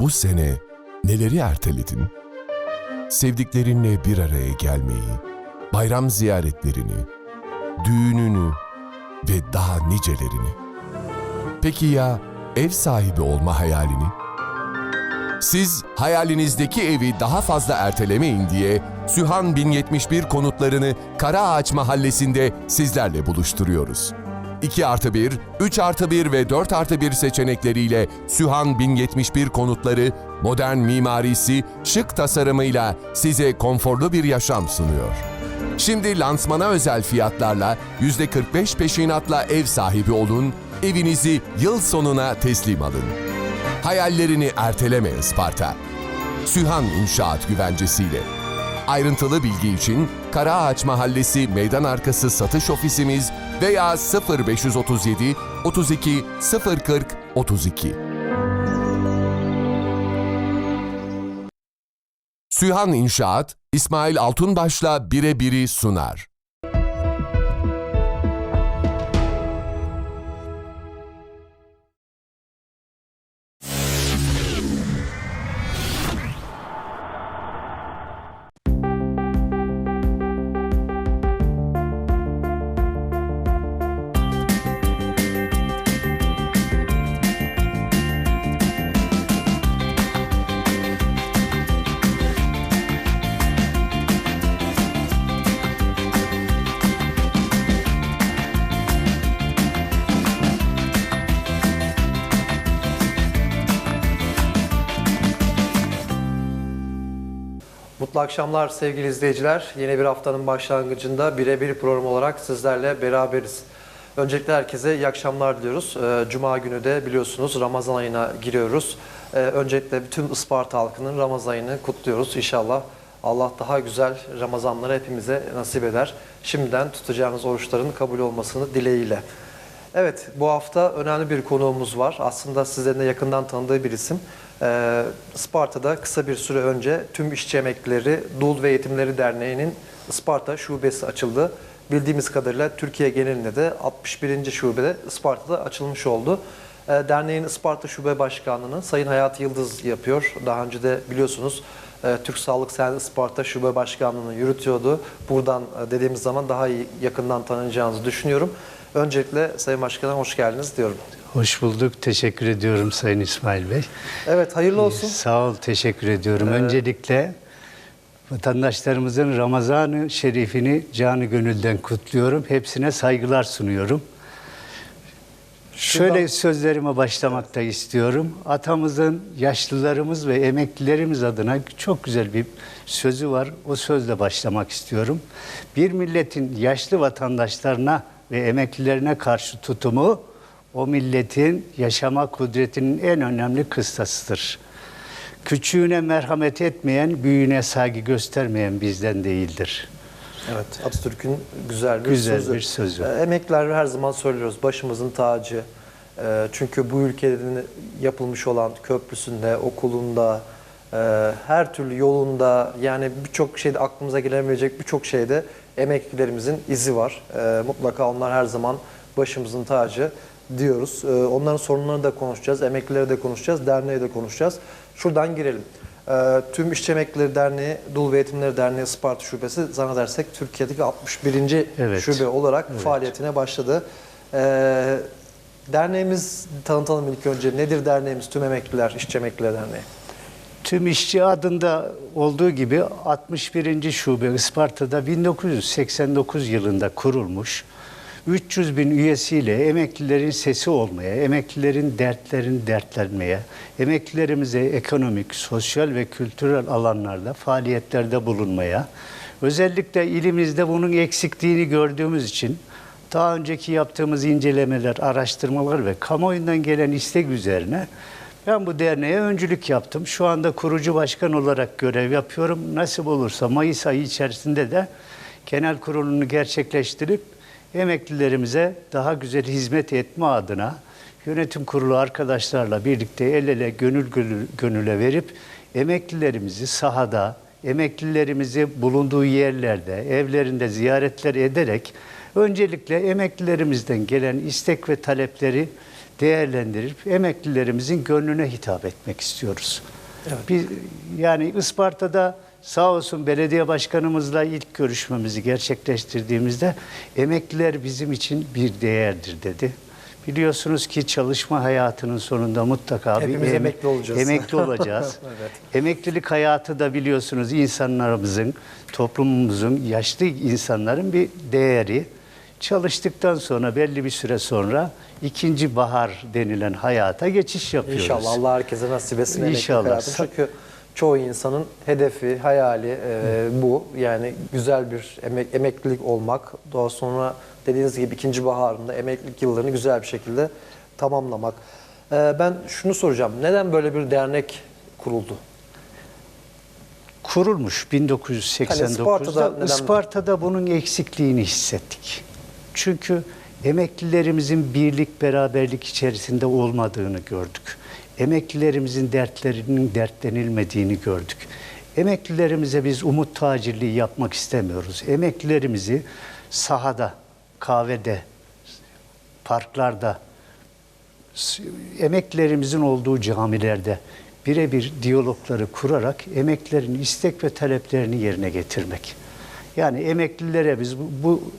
Bu sene neleri erteledin? Sevdiklerinle bir araya gelmeyi, bayram ziyaretlerini, düğününü ve daha nicelerini. Peki ya ev sahibi olma hayalini? Siz hayalinizdeki evi daha fazla ertelemeyin diye Sühan 1071 konutlarını Karaağaç Mahallesi'nde sizlerle buluşturuyoruz. 2 artı 1, 3 artı 1 ve 4 artı 1 seçenekleriyle Sühan 1071 konutları modern mimarisi, şık tasarımıyla size konforlu bir yaşam sunuyor. Şimdi lansmana özel fiyatlarla %45 peşinatla ev sahibi olun, evinizi yıl sonuna teslim alın. Hayallerini erteleme Isparta. Sühan İnşaat Güvencesi'yle. Ayrıntılı bilgi için Karaağaç Mahallesi Meydan Arkası Satış Ofisimiz veya 0537 32 040 32. Sühan İnşaat, İsmail Altunbaş'la birebiri sunar. Mutlu akşamlar sevgili izleyiciler. Yeni bir haftanın başlangıcında birebir program olarak sizlerle beraberiz. Öncelikle herkese iyi akşamlar diliyoruz. Ee, Cuma günü de biliyorsunuz Ramazan ayına giriyoruz. Ee, Öncelikle bütün Isparta halkının Ramazan ayını kutluyoruz. İnşallah Allah daha güzel Ramazanları hepimize nasip eder. Şimdiden tutacağınız oruçların kabul olmasını dileğiyle. Evet, bu hafta önemli bir konuğumuz var. Aslında sizlerin de yakından tanıdığı bir isim. Ee, Isparta'da kısa bir süre önce Tüm İşçi Emeklileri Dul ve Yetimleri Derneği'nin Isparta şubesi açıldı. Bildiğimiz kadarıyla Türkiye genelinde de 61. şubede Isparta'da açılmış oldu. Ee, derneğin Isparta Şube Başkanlığı'nı Sayın Hayati Yıldız yapıyor. Daha önce de biliyorsunuz e, Türk Sağlık Sen Isparta Şube Başkanlığı'nı yürütüyordu. Buradan e, dediğimiz zaman daha iyi yakından tanıyacağınızı düşünüyorum. Öncelikle Sayın Başkan'a hoş geldiniz diyorum. Hoş bulduk. Teşekkür ediyorum Sayın İsmail Bey. Evet hayırlı olsun. Sağ ol, teşekkür ediyorum. Öncelikle vatandaşlarımızın Ramazan-ı Şerifini canı gönülden kutluyorum. Hepsine saygılar sunuyorum. Şöyle sözlerime başlamakta istiyorum. Atamızın yaşlılarımız ve emeklilerimiz adına çok güzel bir sözü var. O sözle başlamak istiyorum. Bir milletin yaşlı vatandaşlarına ve emeklilerine karşı tutumu o milletin yaşama kudretinin en önemli kıstasıdır. Küçüğüne merhamet etmeyen, büyüğüne saygı göstermeyen bizden değildir. Evet Atatürk'ün güzel bir Güzel sözü. bir sözü. Ee, Emekliler her zaman söylüyoruz başımızın tacı. Ee, Çünkü bu ülkenin yapılmış olan köprüsünde, okulunda, e, her türlü yolunda yani birçok şeyde aklımıza gelemeyecek birçok şeyde emeklilerimizin izi var. Ee, Mutlaka onlar her zaman başımızın tacı diyoruz. Ee, Onların sorunlarını da konuşacağız, emeklileri de konuşacağız, derneği de konuşacağız. Şuradan girelim. Ee, Tüm İşçi Emeklileri Derneği, Dul ve Yetimleri Derneği Isparta Şubesi zannedersek Türkiye'deki 61. Evet. şube olarak faaliyetine başladı. Ee, derneğimiz tanıtalım ilk önce. Nedir derneğimiz? Tüm Emekliler, İşçi Emeklileri Derneği. Tüm işçi adında olduğu gibi 61. şube Isparta'da 1989 yılında kurulmuş. 300 bin üyesiyle emeklilerin sesi olmaya, emeklilerin dertlerini dertlenmeye, emeklilerimize ekonomik, sosyal ve kültürel alanlarda faaliyetlerde bulunmaya, özellikle ilimizde bunun eksikliğini gördüğümüz için daha önceki yaptığımız incelemeler, araştırmalar ve kamuoyundan gelen istek üzerine ben bu derneğe öncülük yaptım. Şu anda kurucu başkan olarak görev yapıyorum. Nasip olursa Mayıs ayı içerisinde de genel kurulunu gerçekleştirip emeklilerimize daha güzel hizmet etme adına yönetim kurulu arkadaşlarla birlikte el ele gönül gönül- gönüle verip emeklilerimizi sahada, emeklilerimizi bulunduğu yerlerde, evlerinde ziyaretler ederek öncelikle emeklilerimizden gelen istek ve talepleri değerlendirip emeklilerimizin gönlüne hitap etmek istiyoruz. Biz, yani Isparta'da sağ olsun belediye başkanımızla ilk görüşmemizi gerçekleştirdiğimizde emekliler bizim için bir değerdir dedi. Biliyorsunuz ki çalışma hayatının sonunda mutlaka Hepimiz bir em- emekli olacağız. emekli olacağız. Evet. Emeklilik hayatı da biliyorsunuz insanlarımızın, toplumumuzun, yaşlı insanların bir değeri. Çalıştıktan sonra belli bir süre sonra ikinci bahar denilen hayata geçiş yapıyoruz. İnşallah Allah herkese nasip etsin İnşallah. Çünkü çoğu insanın hedefi, hayali e, bu. Yani güzel bir emek, emeklilik olmak. Daha sonra dediğiniz gibi ikinci baharında emeklilik yıllarını güzel bir şekilde tamamlamak. E, ben şunu soracağım. Neden böyle bir dernek kuruldu? Kurulmuş 1989'da. Hani Isparta'da neden- Isparta'da bunun eksikliğini hissettik. Çünkü emeklilerimizin birlik beraberlik içerisinde olmadığını gördük. Emeklilerimizin dertlerinin dertlenilmediğini gördük. Emeklilerimize biz umut tacirliği yapmak istemiyoruz. Emeklilerimizi sahada, kahvede, parklarda, emeklilerimizin olduğu camilerde birebir diyalogları kurarak emeklilerin istek ve taleplerini yerine getirmek. Yani emeklilere biz bu, bu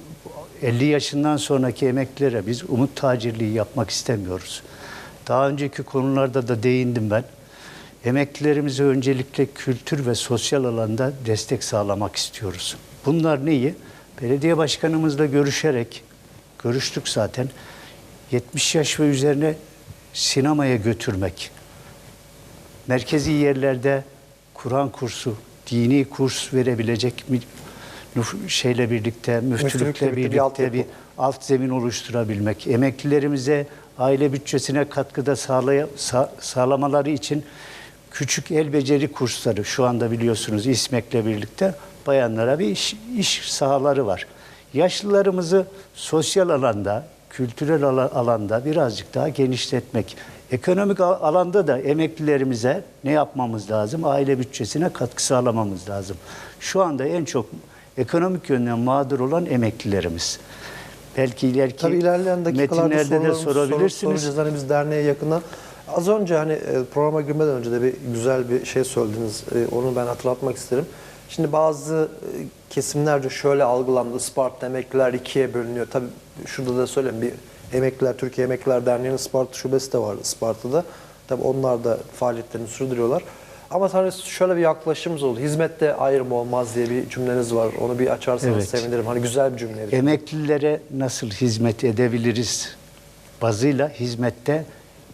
50 yaşından sonraki emeklilere biz umut tacirliği yapmak istemiyoruz. Daha önceki konularda da değindim ben. Emeklilerimize öncelikle kültür ve sosyal alanda destek sağlamak istiyoruz. Bunlar neyi? Belediye başkanımızla görüşerek, görüştük zaten, 70 yaş ve üzerine sinemaya götürmek. Merkezi yerlerde Kur'an kursu, dini kurs verebilecek şeyle birlikte, müftülükle birlikte bir altyapı. bir alt zemin oluşturabilmek, emeklilerimize aile bütçesine katkıda sağlaya, sa- sağlamaları için küçük el beceri kursları şu anda biliyorsunuz İSMEK'le birlikte bayanlara bir iş, iş sahaları var. Yaşlılarımızı sosyal alanda, kültürel ala- alanda birazcık daha genişletmek. Ekonomik alanda da emeklilerimize ne yapmamız lazım? Aile bütçesine katkı sağlamamız lazım. Şu anda en çok ekonomik yönden mağdur olan emeklilerimiz. Belki ileriki Tabii ilerleyen dakikalarda metinlerde de soru- sorabilirsiniz. soracağız. Hani biz derneğe yakından. Az önce hani e, programa girmeden önce de bir güzel bir şey söylediniz. E, Onu ben hatırlatmak isterim. Şimdi bazı e, kesimlerce şöyle algılandı. Isparta emekliler ikiye bölünüyor. Tabii şurada da söyleyeyim bir emekliler, Türkiye Emekliler Derneği'nin Isparta şubesi de var Isparta'da. Tabii onlar da faaliyetlerini sürdürüyorlar. Ama hani şöyle bir yaklaşımımız oldu. Hizmette ayrım olmaz diye bir cümleniz var. Onu bir açarsanız Evet. sevinirim. Hani güzel bir cümle. Emeklilere nasıl hizmet edebiliriz bazıyla hizmette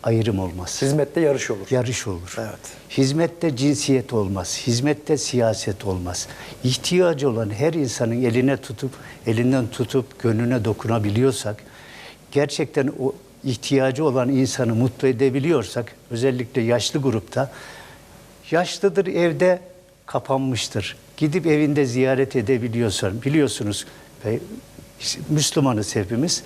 ayrım olmaz. Hizmette yarış olur. Yarış olur. Evet. Hizmette cinsiyet olmaz. Hizmette siyaset olmaz. İhtiyacı olan her insanın eline tutup, elinden tutup gönlüne dokunabiliyorsak, gerçekten o ihtiyacı olan insanı mutlu edebiliyorsak, özellikle yaşlı grupta, yaşlıdır evde kapanmıştır. Gidip evinde ziyaret edebiliyorsan, biliyorsunuz ve Müslümanız hepimiz,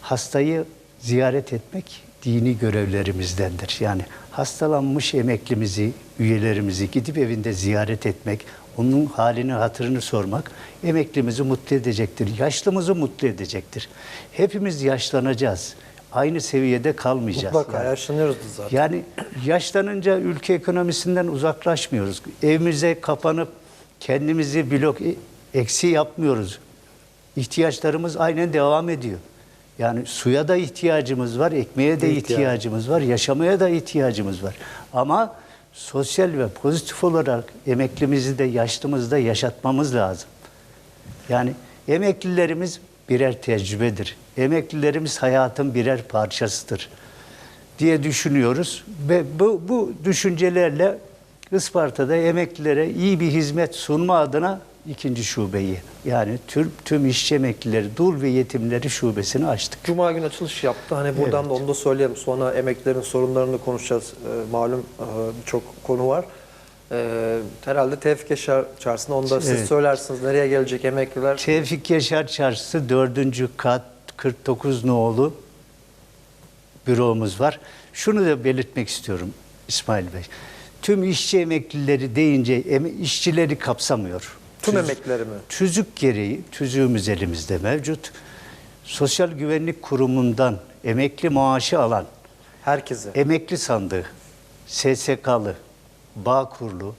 hastayı ziyaret etmek dini görevlerimizdendir. Yani hastalanmış emeklimizi, üyelerimizi gidip evinde ziyaret etmek, onun halini, hatırını sormak emeklimizi mutlu edecektir. Yaşlımızı mutlu edecektir. Hepimiz yaşlanacağız. Aynı seviyede kalmayacağız. Mutlaka Yani. yaşlanıyoruz zaten. Yani yaşlanınca ülke ekonomisinden uzaklaşmıyoruz. Evimize kapanıp kendimizi blok e- eksi yapmıyoruz. İhtiyaçlarımız aynen devam ediyor. Yani suya da ihtiyacımız var, ekmeğe de İhtiyacı. ihtiyacımız var, yaşamaya da ihtiyacımız var. Ama sosyal ve pozitif olarak emeklimizi de yaşlımızı da yaşatmamız lazım. Yani emeklilerimiz birer tecrübedir. Emeklilerimiz hayatın birer parçasıdır diye düşünüyoruz ve bu, bu düşüncelerle Isparta'da emeklilere iyi bir hizmet sunma adına ikinci şubeyi yani tüm, tüm işçi emeklileri, dul ve yetimleri şubesini açtık. Cuma günü açılış yaptı. Hani buradan da onu da söyleyelim. Sonra emeklilerin sorunlarını konuşacağız. Ee, malum e, çok konu var. Ee, herhalde Tevfik Yaşar Çarşısı'nda onu da siz Evet. söylersiniz. Nereye gelecek emekliler? Tevfik Yaşar Çarşısı 4. kat 49 nolu büromuz var. Şunu da belirtmek istiyorum İsmail Bey. Tüm işçi emeklileri deyince eme- işçileri kapsamıyor. Tüm Tüz- emeklileri mi? Tüzük gereği, tüzüğümüz elimizde mevcut. Sosyal Güvenlik Kurumu'ndan emekli maaşı alan Herkese. Emekli sandığı, SSK'lı, Bağkurlu,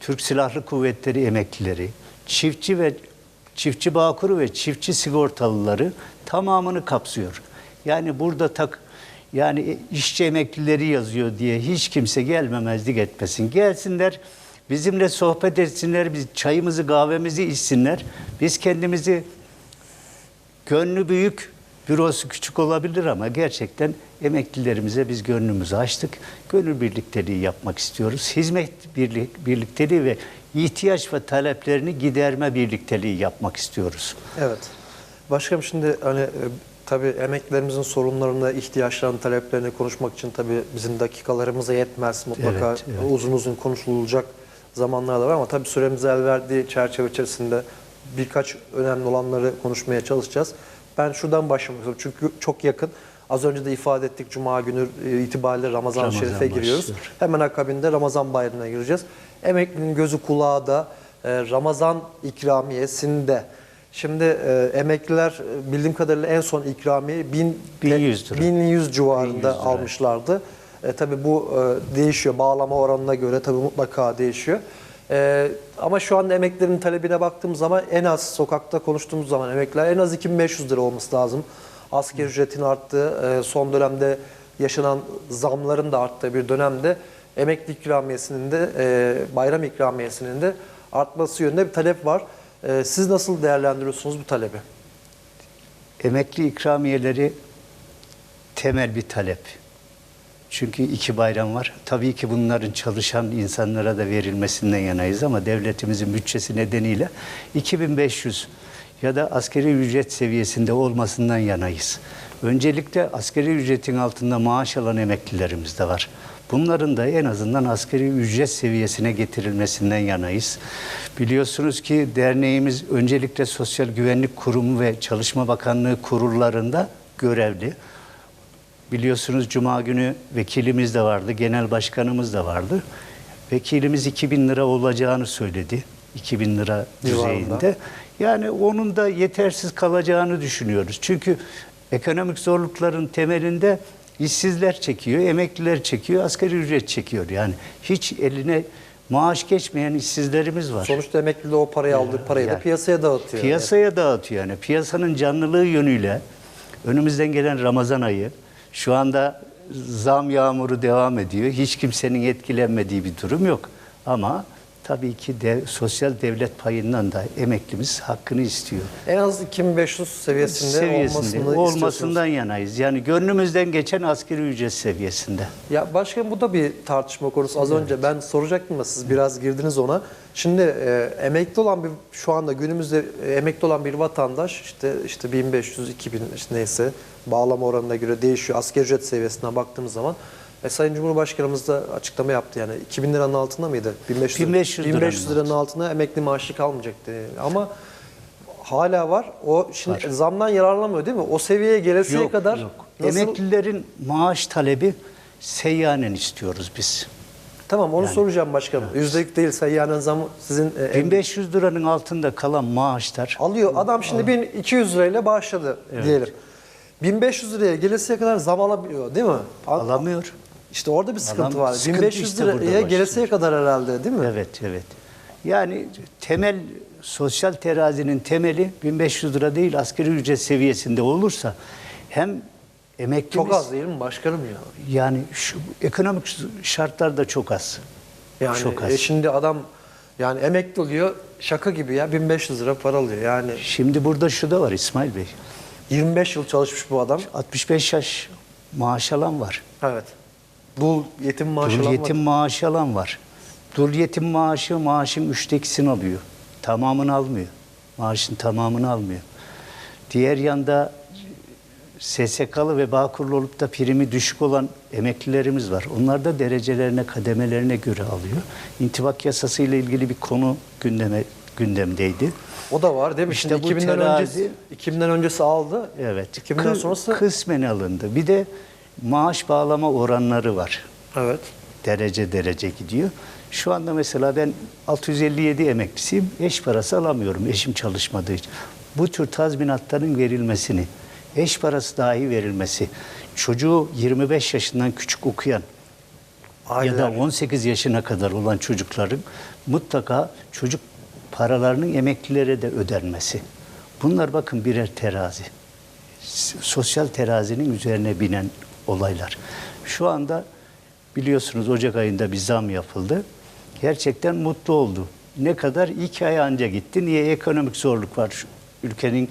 Türk Silahlı Kuvvetleri emeklileri, çiftçi ve çiftçi Bağkuru ve çiftçi sigortalıları tamamını kapsıyor. Yani burada tak yani işçi emeklileri yazıyor diye hiç kimse gelmemezlik etmesin. Gelsinler bizimle sohbet etsinler, biz çayımızı kahvemizi içsinler. Biz kendimizi Gönlü büyük, bürosu küçük olabilir ama gerçekten emeklilerimize biz gönlümüzü açtık. Gönül birlikteliği yapmak istiyoruz. Hizmet birlik, birlikteliği ve ihtiyaç ve taleplerini giderme birlikteliği yapmak istiyoruz. Evet. Başkanım şimdi hani e, tabii emeklilerimizin sorunlarını, ihtiyaçlarını, taleplerini konuşmak için tabii bizim dakikalarımıza yetmez. Mutlaka Evet, evet. uzun uzun konuşulacak zamanlar da var ama tabii süremiz el verdiği çerçeve içerisinde birkaç önemli olanları konuşmaya çalışacağız. Ben şuradan başlamak istiyorum çünkü çok yakın. Az önce de ifade ettik Cuma günü e, itibariyle Ramazan, Ramazan Şerif'e giriyoruz. başlıyor. Hemen akabinde Ramazan bayramına gireceğiz. Emeklinin gözü kulağı da e, Ramazan ikramiyesinde. Şimdi e, emekliler e, bildiğim kadarıyla en son ikramiye 1000 1100 lira. 1100 civarında 1100 lira. almışlardı. E, tabii bu e, değişiyor. Bağlama oranına göre tabii mutlaka değişiyor. E, ama şu anda emeklilerin talebine baktığımız zaman en az sokakta konuştuğumuz zaman emekliler en az 2500 lira olması lazım. Asgari ücretin arttığı, e, son dönemde yaşanan zamların da arttığı bir dönemde emekli ikramiyesinin de e, bayram ikramiyesinin de artması yönünde bir talep var. E, siz nasıl değerlendiriyorsunuz bu talebi? Emekli ikramiyeleri temel bir talep. Çünkü iki bayram var. Tabii ki bunların çalışan insanlara da verilmesinden yanayız ama devletimizin bütçesi nedeniyle 2500 ya da askeri ücret seviyesinde olmasından yanayız. Öncelikle askeri ücretin altında maaş alan emeklilerimiz de var. Bunların da en azından askeri ücret seviyesine getirilmesinden yanayız. Biliyorsunuz ki derneğimiz öncelikle Sosyal Güvenlik Kurumu ve Çalışma Bakanlığı kurullarında görevli. Biliyorsunuz Cuma günü vekilimiz de vardı, genel başkanımız da vardı. Vekilimiz 2000 lira olacağını söyledi. 2000 lira Civarında. düzeyinde. Yani onun da yetersiz kalacağını düşünüyoruz. Çünkü ekonomik zorlukların temelinde işsizler çekiyor, emekliler çekiyor, asgari ücret çekiyor. Yani hiç eline maaş geçmeyen işsizlerimiz var. Sonuçta emekli de o parayı aldığı parayı da yani piyasaya dağıtıyor. Piyasaya dağıtıyor yani. Piyasanın canlılığı yönüyle önümüzden gelen Ramazan ayı şu anda zam yağmuru devam ediyor. Hiç kimsenin etkilenmediği bir durum yok. Ama tabii ki de, sosyal devlet payından da emeklimiz hakkını istiyor. En az 2500 seviyesinde, seviyesinde olmasını olmasından yanayız. Yani gönlümüzden geçen asgari ücret seviyesinde. Ya başkan bu da bir tartışma konusu. Az önce ben soracaktım da siz biraz girdiniz ona. Şimdi e, emekli olan bir şu anda günümüzde e, emekli olan bir vatandaş işte işte 1500 2000 işte neyse bağlama oranına göre değişiyor. Asgari ücret seviyesine baktığımız zaman e, Sayın Cumhurbaşkanımız da açıklama yaptı yani 2000 liranın altında mıydı? 1500, 1500 liranın 1500 liranın altına emekli maaşı kalmayacaktı. Ama hala var. O şimdi zamdan yararlanmıyor değil mi? O seviyeye gelesiye Yok, kadar yok. nasıl- Emeklilerin maaş talebi seyyanen istiyoruz biz. Tamam onu Yani- soracağım başkanım. Yüzdelik değil sayyanın zamı sizin e, 1500 liranın altında kalan maaşlar alıyor. Adam şimdi 1200 lirayla başladı diyelim. 1500 liraya gelesiye kadar zam alabiliyor değil mi? Al- alamıyor. İşte orada bir sıkıntı Alam- var. sıkıntı 1500 işte burada liraya başlıyor. gelesiye kadar herhalde değil mi? Evet, evet. Yani temel sosyal terazinin temeli 1500 lira değil asgari ücret seviyesinde olursa hem emeklimiz Çok az değil mi başkanım ya? yani şu ekonomik şartlar da çok az. Yani çok az. e, şimdi adam yani emekli oluyor şaka gibi ya 1500 lira para alıyor. Yani Şimdi burada şu da var İsmail Bey. 25 yıl çalışmış bu adam. 65 yaş maaş alan var. Evet. Dul yetim maaşı Dul alan yetim var. maaşı alan var. Dul yetim maaşı maaşın üçte ikisini alıyor. Tamamını almıyor. Maaşın tamamını almıyor. Diğer yanda SSK'lı ve Bağkurlu olup da primi düşük olan emeklilerimiz var. Onlar da derecelerine, kademelerine göre alıyor. İntibak yasası ile ilgili bir konu gündeme gündemdeydi. O da var değil mi? İşte Şimdi bu 2000'den terazi- öncesi 2000'den öncesi aldı. Evet. 2000'den Kı- sonrası kısmen alındı. Bir de maaş bağlama oranları var. evet. derece derece gidiyor. Şu anda mesela ben 657 emeklisiyim. Eş parası alamıyorum eşim çalışmadığı için. Bu tür tazminatların verilmesini eş parası dahi verilmesi, çocuğu 25 yaşından küçük okuyan ya da Aileler. 18 yaşına kadar olan çocukların mutlaka çocuk paralarının emeklilere de ödenmesi. Bunlar bakın birer terazi. Sosyal terazinin üzerine binen olaylar. Şu anda biliyorsunuz Ocak ayında bir zam yapıldı. Gerçekten mutlu oldu. Ne kadar? iki ay anca gitti. Niye? Ekonomik zorluk var. Şu Ülkenin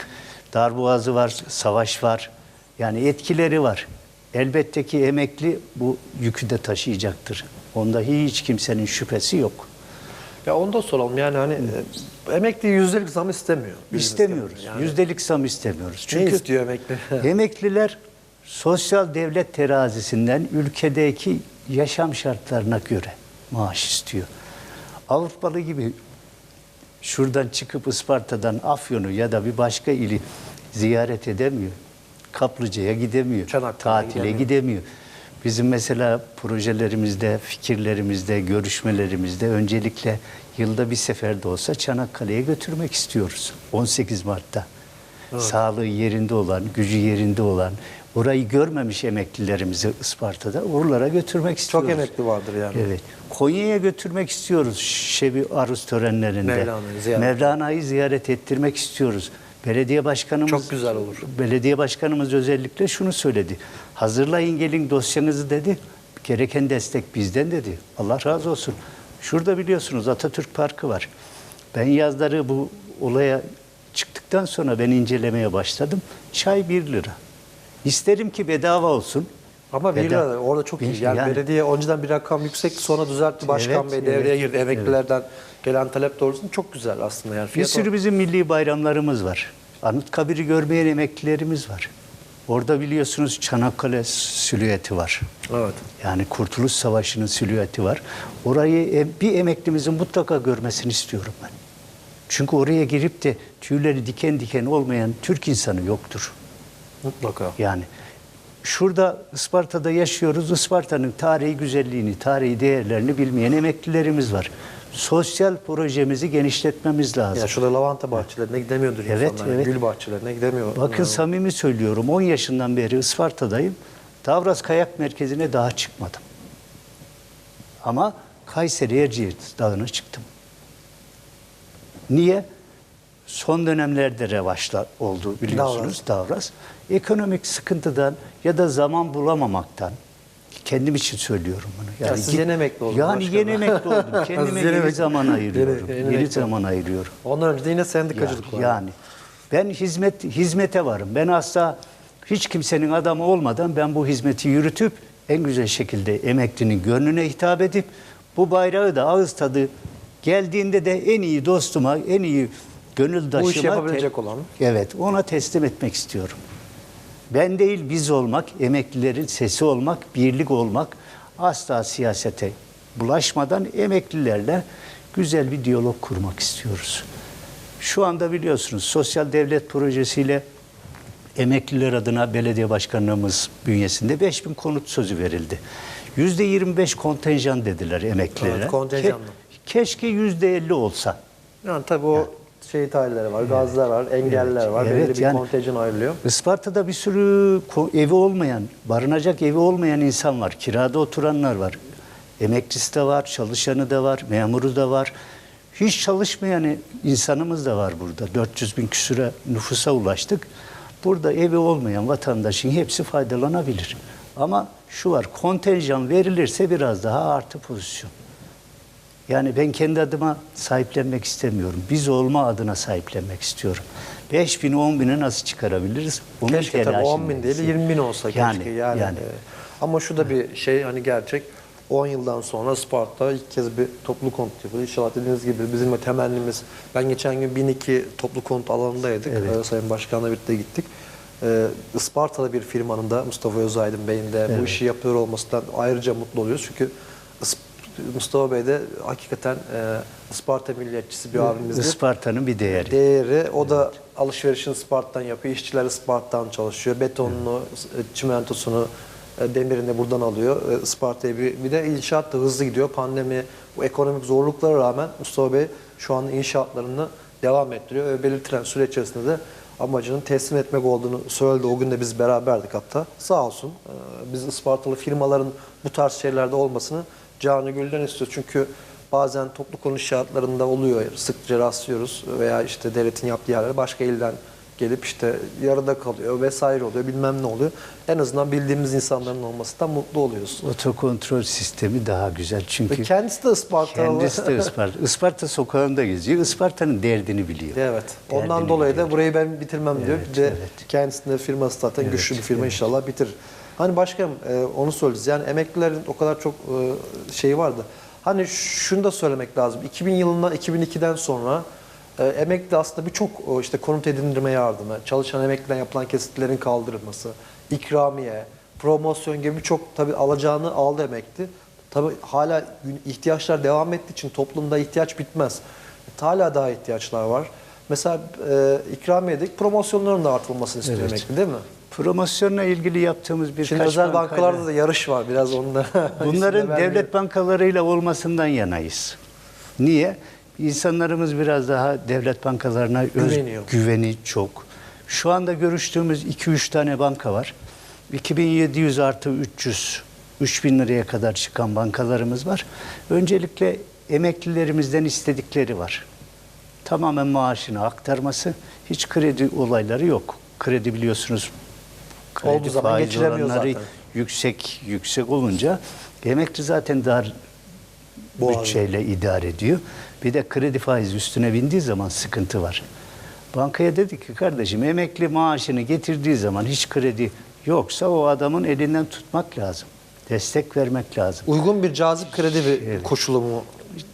darboğazı var, savaş var. Yani etkileri var. Elbette ki emekli bu yükü de taşıyacaktır. Onda hiç kimsenin şüphesi yok. Ya onu da soralım yani hani e, emekli yüzdelik zam istemiyor. bildiğiniz İstemiyoruz. Yani Yüzdelik zam istemiyoruz. ne Çünkü istiyor emekli? emekliler sosyal devlet terazisinden ülkedeki yaşam şartlarına göre maaş istiyor. Avrupalı gibi şuradan çıkıp Isparta'dan Afyon'u ya da bir başka ili ziyaret edemiyor. Kaplıca'ya gidemiyor. Çanakkale'ye tatile gidemiyor. gidemiyor. Bizim mesela projelerimizde, fikirlerimizde, görüşmelerimizde öncelikle yılda bir sefer de olsa Çanakkale'ye götürmek istiyoruz. 18 Mart'ta. Sağlığı yerinde olan, gücü yerinde olan, orayı görmemiş emeklilerimizi Isparta'da oralara götürmek istiyoruz. Çok emekli vardır yani. Evet. Konya'ya götürmek istiyoruz şebi aruz törenlerinde. Mevlana'yı ziyaret. Mevlana'yı ziyaret ettirmek istiyoruz. Belediye başkanımız Çok güzel olur. Belediye başkanımız özellikle şunu söyledi. Hazırlayın gelin dosyanızı dedi. Gereken destek bizden dedi. Allah razı olsun. Şurada biliyorsunuz Atatürk Parkı var. Ben yazları bu olaya çıktıktan sonra ben incelemeye başladım. Çay 1 lira. İsterim ki bedava olsun. Ama bir Beda- lira orada çok iyi. Yani, yani- belediye önceden bir rakam yüksek sonra düzeltti. Başkan Evet, Bey devreye evet, girdi. Emeklilerden gelen talep doğrultusunda çok güzel aslında yani. Bir sürü bizim milli bayramlarımız var. Anıtkabir'i görmeyen emeklilerimiz var. Orada biliyorsunuz Çanakkale silüeti var. Evet. Yani Kurtuluş Savaşı'nın silüeti var. Orayı em- bir emeklimizin mutlaka görmesini istiyorum ben. Çünkü oraya girip de tüyleri diken diken olmayan Türk insanı yoktur. Mutlaka. Yani şurada Isparta'da yaşıyoruz. Isparta'nın tarihi güzelliğini, tarihi değerlerini bilmeyen emeklilerimiz var. Sosyal projemizi genişletmemiz lazım. Ya şurada lavanta bahçelerine gidemiyordur Evet, insanlar. evet. Gül bahçelerine gidemiyor. Bakın Yani samimi söylüyorum 10 yaşından beri Isparta'dayım. Davras Kayak Merkezi'ne daha çıkmadım. Ama Kayseri Erciyes Dağı'na çıktım. Niye? Son dönemlerde revaçlar oldu biliyorsunuz Davras. Ekonomik sıkıntıdan ya da zaman bulamamaktan kendim için söylüyorum bunu. Ya siz yeni emekli oldunuz Yani başkanım. yeni emekli oldum. Kendime yeni yeni, zaman ayırıyorum. Yeni- Yeni, yeni zaman ayırıyorum. Ondan önce de yine sendikacılık var. Yani ben hizmet hizmete varım. Ben asla hiç kimsenin adamı olmadan ben bu hizmeti yürütüp en güzel şekilde emeklinin gönlüne hitap edip bu bayrağı da ağız tadı geldiğinde de en iyi dostuma, en iyi gönüldaşıma Bu işi yapabilecek olan. Evet, ona teslim etmek istiyorum. Ben değil biz olmak, emeklilerin sesi olmak, birlik olmak, asla siyasete bulaşmadan emeklilerle güzel bir diyalog kurmak istiyoruz. Şu anda biliyorsunuz sosyal devlet projesiyle emekliler adına belediye başkanlığımız bünyesinde 5000 konut sözü verildi. %25 kontenjan dediler emeklilere. Evet, kontenjanlı. Ke- keşke %50 olsa. Yani tabii o şehit aileleri var, gaziler var, engelliler var. Evet, Belli bir yani- kontenjan ayrılıyor. Isparta'da bir sürü evi olmayan, barınacak evi olmayan insan var. Kirada oturanlar var. Emeklisi de var, çalışanı da var, memuru da var. Hiç çalışmayan insanımız da var burada. 400 bin küsüre nüfusa ulaştık. Burada evi olmayan vatandaşın hepsi faydalanabilir. Ama şu var, kontenjan verilirse biraz daha artı pozisyon. Yani ben kendi adıma sahiplenmek istemiyorum. Biz olma adına sahiplenmek istiyorum. 5 bin, 10 bini nasıl çıkarabiliriz? Onun keşke tabii 10 bin değil telaşındayız. 20 bin olsa Yani, keşke. Yani, yani. e, ama şu da bir şey hani gerçek 10 yıldan sonra Sparta ilk kez bir toplu konut yapıldı. İnşallah dediğiniz gibi bizim de temennimiz. Ben geçen gün 1002 toplu konut alanındaydık. Evet. Ee, Sayın Başkan'la birlikte gittik. Ee, Ispartalı bir firmanın da Mustafa Özaydın Bey'in de bu Evet. işi yapıyor olmasından ayrıca mutlu oluyoruz. Çünkü Mustafa Bey de hakikaten e, Isparta milliyetçisi bir abimizdir Isparta'nın bir değeri. değeri. O da alışverişini Sparta'dan yapıyor. İşçiler Sparta'dan çalışıyor. Betonunu, e, çimentosunu, e, demirini buradan alıyor. E, Isparta'ya bir, bir de inşaat da hızlı gidiyor. Pandemi, bu ekonomik zorluklara rağmen Mustafa Bey şu an inşaatlarını devam ettiriyor. Ve belirtilen süre içerisinde de amacının teslim etmek olduğunu söyledi. O gün de biz beraberdik hatta. Sağ olsun. Ee, Biz Ispartalı firmaların bu tarz şeylerde olmasını canı gülden istiyoruz. Çünkü bazen toplu konuş şartlarında oluyor. Sıkça rastlıyoruz veya işte devletin yaptığı yerlere başka ilden gelip işte yarıda kalıyor vesaire oluyor bilmem ne oluyor. En azından bildiğimiz insanların olmasından mutlu oluyoruz. Otokontrol sistemi daha güzel Ve çünkü kendisi de Ispartalı. kendisi de Isparta. Isparta sokağında geziyor. Isparta'nın derdini biliyor. Evet. Ondan Derdini dolayı biliyor. da burayı ben bitirmem diyor. Evet, Bir de evet. kendisinde firması zaten Evet, güçlü bir firma evet. inşallah bitirir. Hani başkanım e, onu söyleyeceğiz. Yani emeklilerin o kadar çok e, şeyi vardı. Hani şunu da söylemek lazım. 2000 yılından 2002'den sonra e, emekli aslında birçok o işte konut edindirme yardımı, çalışan emekliden yapılan kesitlerin kaldırılması, ikramiye, promosyon gibi birçok tabii alacağını aldı emekli. Tabii hala ihtiyaçlar devam ettiği için toplumda ihtiyaç bitmez. Hala daha ihtiyaçlar var. Mesela e, ikramiyedik promosyonların da artırılmasını istiyor Evet. emekli değil mi? Promosyonla ilgili yaptığımız birkaç Şimdi özel bankayla- bankalarda da yarış var biraz onda. Bunların devlet bankalarıyla olmasından yanayız. Niye? İnsanlarımız biraz daha devlet bankalarına öz Güveniyor. güveni çok. Şu anda görüştüğümüz 2-3 tane banka var. 2700 artı 300, 3000 liraya kadar çıkan bankalarımız var. Öncelikle emeklilerimizden istedikleri var. Tamamen maaşını aktarması, hiç kredi olayları yok. Kredi biliyorsunuz kredi Olduğu zaman faiz geçiremiyor oranları zaten. yüksek yüksek olunca emekli zaten dar Boğaz. bütçeyle idare ediyor. Bir de kredi faiz üstüne bindiği zaman sıkıntı var. Bankaya dedik ki kardeşim emekli maaşını getirdiği zaman hiç kredi yoksa o adamın elinden tutmak lazım. Destek vermek lazım. Uygun bir cazip kredi bir Evet. koşulu mu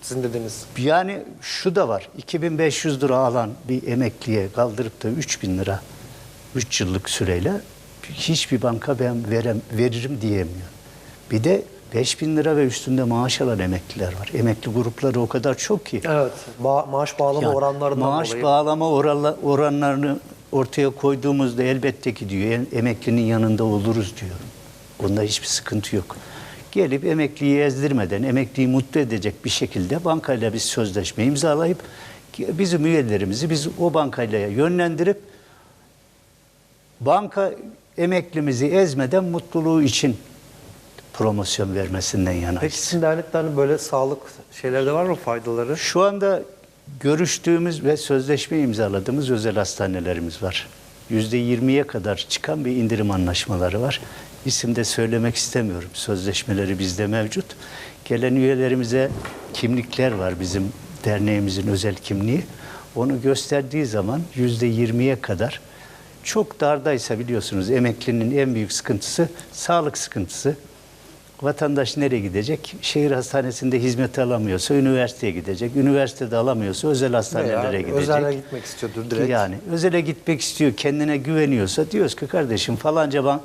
sizin dediğiniz? Yani şu da var. 2500 lira alan bir emekliye kaldırıp da 3000 lira 3 yıllık süreyle hiçbir banka ben verem, veririm diyemiyor. Bir de 5000 lira ve üstünde maaş alan emekliler var. Emekli grupları o kadar çok ki. Evet. Ba- maaş bağlama Yani oranlarından maaş dolayı. bağlama oranla- oranlarını ortaya koyduğumuzda elbette ki diyor em- emeklinin yanında oluruz diyor. Bunda hiçbir sıkıntı yok. Gelip emekliyi ezdirmeden, emekliyi mutlu edecek bir şekilde bankayla biz sözleşme imzalayıp bizim üyelerimizi biz o bankayla yönlendirip banka emeklimizi ezmeden mutluluğu için promosyon vermesinden yanayız. Peki sizin derneklerin böyle sağlık şeyleri de var mı faydaları? Şu anda görüştüğümüz ve sözleşme imzaladığımız özel hastanelerimiz var. Yüzde yirmiye kadar çıkan bir indirim anlaşmaları var. İsim de söylemek istemiyorum. Sözleşmeleri bizde mevcut. Gelen üyelerimize kimlikler var bizim derneğimizin özel kimliği. Onu gösterdiği zaman yüzde yirmiye kadar çok dardaysa biliyorsunuz emeklinin en büyük sıkıntısı sağlık sıkıntısı. Vatandaş nereye gidecek? Şehir hastanesinde hizmet alamıyorsa üniversiteye gidecek. Üniversitede alamıyorsa özel hastanelere Veya gidecek. özele gitmek istiyordur direkt. Yani özele gitmek istiyor, kendine güveniyorsa diyoruz ki kardeşim falanca bank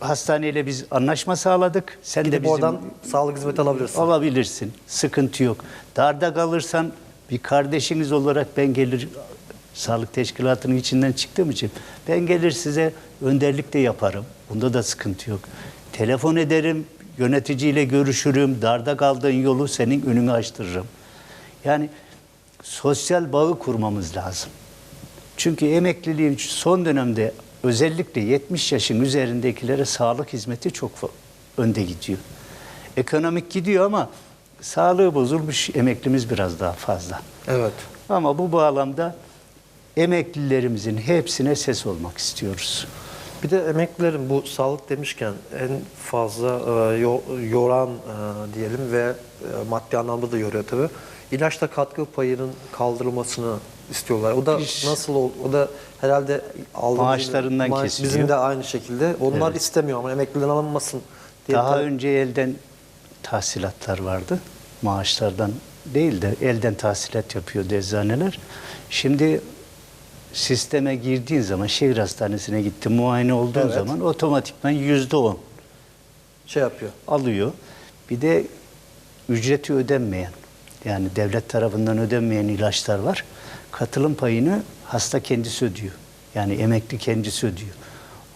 hastaneyle biz anlaşma sağladık. Sen de Gidip bizim oradan sağlık hizmeti alabilirsin. alabilirsin. Sıkıntı yok. Darda kalırsan bir kardeşiniz olarak ben gelir sağlık teşkilatının içinden çıktığım için ben gelir size önderlik de yaparım. Bunda da sıkıntı yok. Telefon ederim, yöneticiyle görüşürüm. Darda kaldığın yolu senin önünü açtırırım. Yani sosyal bağı kurmamız lazım. Çünkü emekliliğin son dönemde özellikle 70 yaşın üzerindekilere sağlık hizmeti çok önde gidiyor. Ekonomik gidiyor ama sağlığı bozulmuş emeklimiz biraz daha fazla. Evet. Ama bu bağlamda emeklilerimizin hepsine ses olmak istiyoruz. Bir de emeklilerin bu sağlık demişken en fazla e, yo- yoran e, diyelim ve e, maddi anlamda da yoruyor tabii. İlaçta katkı payının kaldırılmasını istiyorlar. O da Biz- nasıl o da herhalde Maaşlarından maaş- kesiliyor. Bizim de aynı şekilde. Onlar Evet. istemiyor ama emekliden alınmasın diye. Daha önce elden tahsilatlar vardı. Maaşlardan değil de elden tahsilat yapıyordu eczaneler. Şimdi sisteme girdiğin zaman şehir hastanesine gittin muayene olduğun Evet. zaman otomatikman yüzde on şey yapıyor. alıyor. Bir de ücreti ödenmeyen yani devlet tarafından ödenmeyen ilaçlar var. Katılım payını hasta kendisi ödüyor. Yani emekli kendisi ödüyor.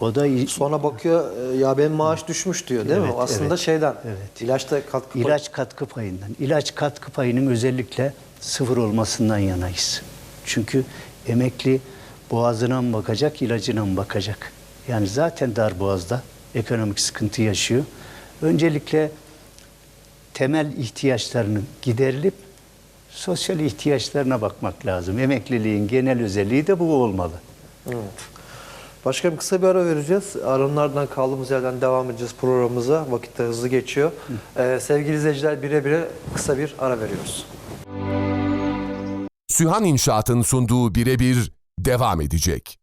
O da Sonra bakıyor e, ya benim maaş düşmüş diyor değil mi? Evet, O Aslında evet, şeyden. evet. İlaçta katkı payı- İlaç katkı payından. İlaç katkı payının özellikle sıfır olmasından yanayız. Çünkü emekli boğazına mı bakacak, ilacına mı bakacak? Yani zaten dar boğazda ekonomik sıkıntı yaşıyor. Öncelikle temel ihtiyaçlarının giderilip sosyal ihtiyaçlarına bakmak lazım. Emekliliğin genel özelliği de bu olmalı. Başkanım kısa bir ara vereceğiz. Aranın ardından kaldığımız yerden devam edeceğiz programımıza. Vakit de hızlı geçiyor. Ee, sevgili izleyiciler bire bire kısa bir ara veriyoruz. Sühan İnşaat'ın sunduğu birebir devam edecek.